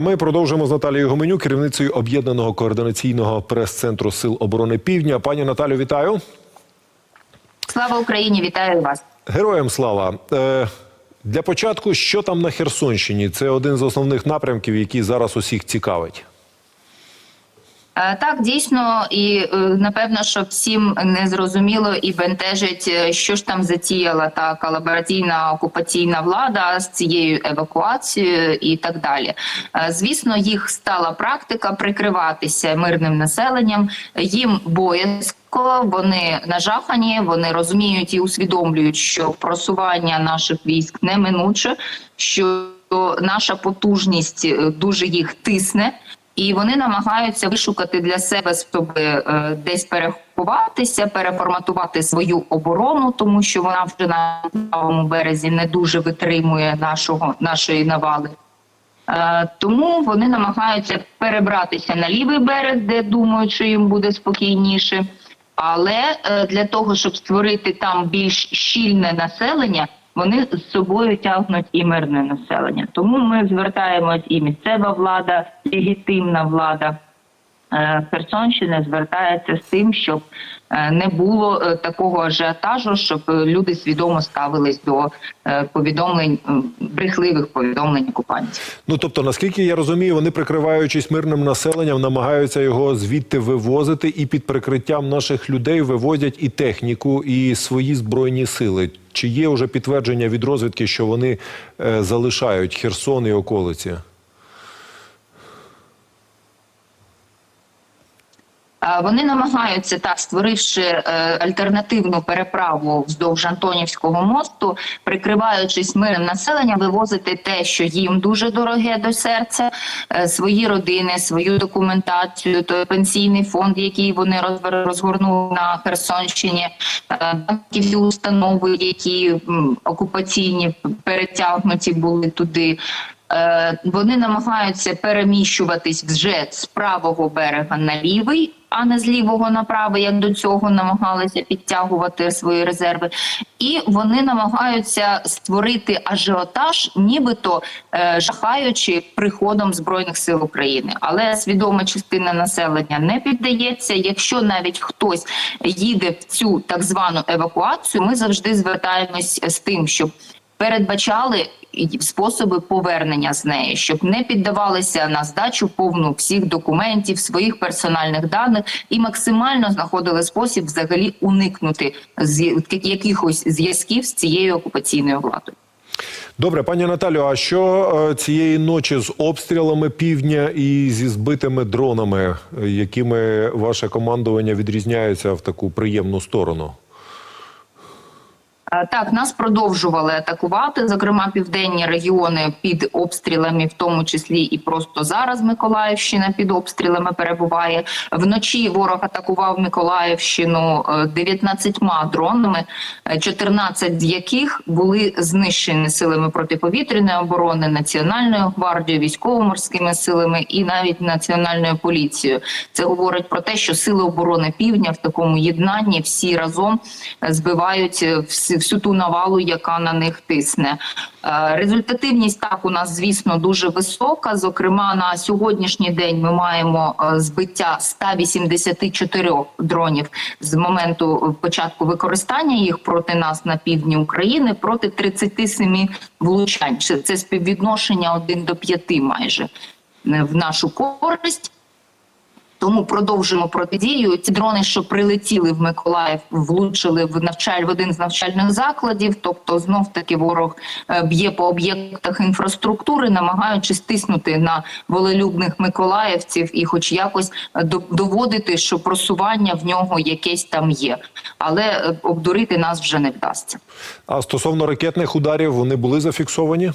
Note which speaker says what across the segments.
Speaker 1: Ми продовжимо з Наталією Гоменю, керівницею об'єднаного координаційного прес-центру Сил оборони Півдня. Пані Наталю, вітаю.
Speaker 2: Слава Україні! Вітаю вас.
Speaker 1: Героям слава. Е, для початку, що там на Херсонщині? Це один з основних напрямків, який зараз усіх цікавить.
Speaker 2: Е, Так, дійсно, і е, напевно, що всім не зрозуміло і бентежить, е, що ж там затіяла та колабораційна окупаційна влада з цією евакуацією і так далі. Звісно, їх стала практика прикриватися мирним населенням. Їм боязко, вони нажахані, вони розуміють і усвідомлюють, що просування наших військ неминуче, що наша потужність дуже їх тисне. І вони намагаються вишукати для себе щоб е, десь переховатися, переформатувати свою оборону, тому що вона вже на правому березі не дуже витримує нашого нашої навали. Е, тому вони намагаються перебратися на лівий берег, де думають, що їм буде спокійніше. Але е, для того, щоб створити там більш щільне населення, вони з собою тягнуть і мирне населення. Тому ми звертаємось і місцева влада, легітимна влада Херсонщини звертається з тим, щоб е, не було е, такого ажіотажу, щоб е, люди свідомо ставились до е, повідомлень брехливих повідомлень окупантів.
Speaker 1: Ну тобто, наскільки я розумію, вони прикриваючись мирним населенням, намагаються його звідти вивозити, і під прикриттям наших людей вивозять і техніку, і свої збройні сили. Чи є вже підтвердження від розвідки, що вони е, залишають Херсон і околиці?
Speaker 2: Вони намагаються так, створивши е, альтернативну переправу вздовж Антонівського мосту, прикриваючись мирним населенням, вивозити те, що їм дуже дороге до серця, е, свої родини, свою документацію, той пенсійний фонд, який вони розгорнули на Херсонщині, е, банківські установи, які окупаційні перетягнуті були туди. Е, Вони намагаються переміщуватись вже з правого берега на лівий, а не з лівого на правий, як до цього намагалися підтягувати свої резерви. І вони намагаються створити ажіотаж, нібито е, жахаючи приходом збройних сил України. Але свідома частина населення не піддається. Якщо навіть хтось їде в цю так звану евакуацію, ми завжди звертаємось з тим, щоб передбачали способи повернення з неї, щоб не піддавалися на здачу повну всіх документів, своїх персональних даних і максимально знаходили спосіб взагалі уникнути з якихось зв'язків з цією окупаційною владою.
Speaker 1: Добре, пані Наталю, а що е, цієї ночі з обстрілами півдня і зі збитими дронами, е, якими ваше командування відрізняється в таку приємну сторону?
Speaker 2: Е, Так, нас продовжували атакувати, зокрема південні регіони під обстрілами, в тому числі і просто зараз Миколаївщина під обстрілами перебуває. Вночі ворог атакував Миколаївщину е, 19 дронами, е, 14 з яких були знищені силами протиповітряної оборони, національною гвардією, військово-морськими силами і навіть національною поліцією. Це говорить про те, що сили оборони півдня в такому єднанні всі разом е, збивають е, всі- всю ту навалу, яка на них тисне. Е, Результативність так у нас, звісно, дуже висока. Зокрема, на сьогоднішній день ми маємо е, збиття 184 дронів з моменту початку використання їх проти нас на півдні України проти 37 влучань. Це- співвідношення 1 до 5 майже в нашу користь. Тому продовжуємо протидію. Ці дрони, що прилетіли в Миколаїв, влучили в навчаль в один з навчальних закладів. Тобто, знов таки ворог е, б'є по об'єктах інфраструктури, намагаючись тиснути на волелюбних миколаївців і, хоч якось е, доводити, що просування в нього якесь там є, але е, обдурити нас вже не вдасться.
Speaker 1: А стосовно ракетних ударів, вони були зафіксовані?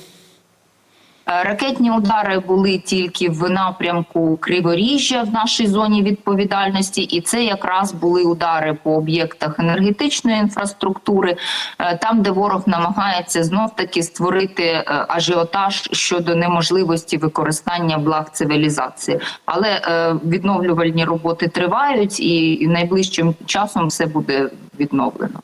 Speaker 2: Е, Ракетні удари були тільки в напрямку Криворіжжя в нашій зоні відповідальності, і це якраз були удари по об'єктах енергетичної інфраструктури, е, там, де ворог намагається знов таки створити е, ажіотаж щодо неможливості використання благ цивілізації. Але відновлювальні роботи тривають, і найближчим часом все буде відновлено.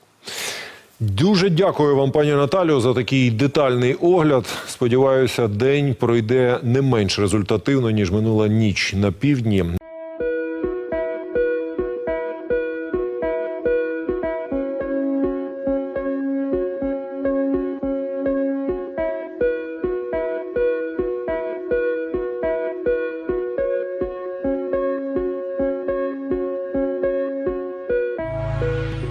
Speaker 1: Дуже дякую вам, пані Наталію, за такий детальний огляд. Сподіваюся, день пройде не менш результативно ніж минула ніч на півдні.